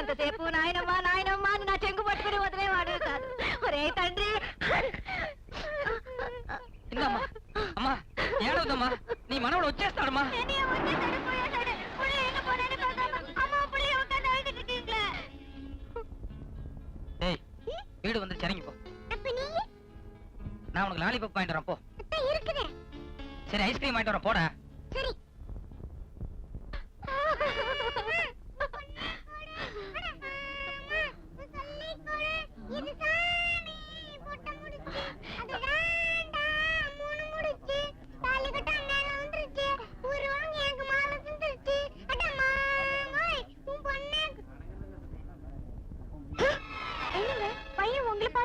ఎంతసేపు నాయనమ్మా నాయనమ్మా అని నా చెంగు పట్టుకుని వదిలేవాడు కాదు ఒరే తండ్రి ఇందమ్మా అమ్మా ఏడవదమ్మా నీ మనవడు వచ్చేస్తాడమ్మా என்னைய ஒண்ணு தடு போயாட்டாரு. புள்ள எங்க போறேன்னு பார்க்காம அம்மா புள்ளைய உட்கார்ந்து அழுதுட்டு இருக்கீங்களே. ஏய் வீடு வந்து இறங்கி போ அப்ப நீ நான் உனக்கு லாலிபப் வாங்கிட்டு வரேன் போ அதான் இருக்குதே. சரி ஐஸ்கிரீம் வாங்கிட்டு வரேன் போடா சரி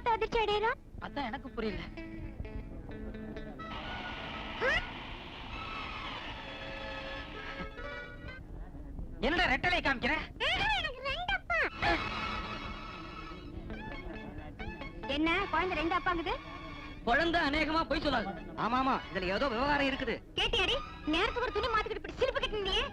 பார்த்து அதிர்ச்சி அடையறான்? அதான் எனக்கு புரியல. என்னடா ரெட்டலை காமிக்கிற? என்ன குழந்தை ரெண்டு அப்பாங்குது? குழந்தை அநேகமா போய் சொல்லாது. ஆமா ஆமா இதுல ஏதோ விவகாரம் இருக்குது. கேட்டியாடி நேரத்துக்கு ஒரு துணி மாத்திக்கிட்டு இப்படி சிரிப்பு கட்டினீங்க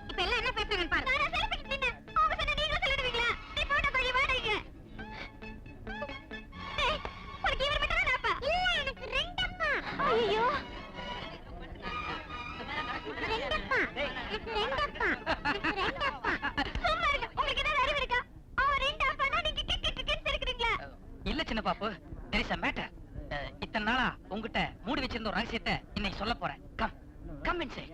இல்ல சின்ன பாப்பு. தெர் இஸ் மேட்டர் இத்தனை நாளா உங்ககிட்ட மூடி வச்சிருந்த ஒரு ரகசியத்தை இன்னைக்கு சொல்ல போறேன். Come come inside